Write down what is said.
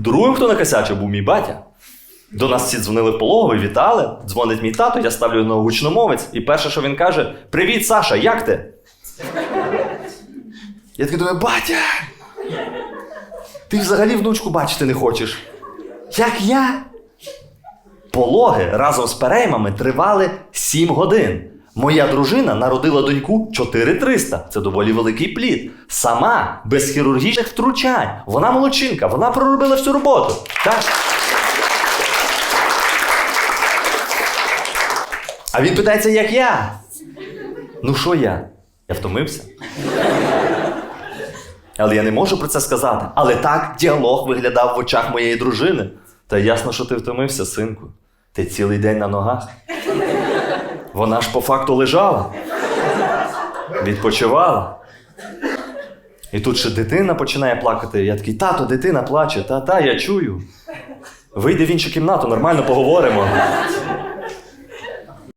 Другим, хто накосячив, був мій батя. До нас всі дзвонили в пологовий, вітали. Дзвонить мій тато, я ставлю на гучномовець, і перше, що він каже: Привіт, Саша, як ти? Я такий думаю, батя! Ти взагалі внучку бачити не хочеш. Як я? Пологи разом з переймами тривали 7 годин. Моя дружина народила доньку 4300. Це доволі великий плід. Сама, без хірургічних втручань. Вона молодчинка, вона проробила всю роботу. Так? А він питається, як я? Ну що я? Я втомився. Але я не можу про це сказати. Але так діалог виглядав в очах моєї дружини. Та ясно, що ти втомився, синку. Ти цілий день на ногах. Вона ж по факту лежала. Відпочивала. І тут ще дитина починає плакати. Я такий, тато, дитина плаче, та-та, я чую. Вийди в іншу кімнату, нормально поговоримо.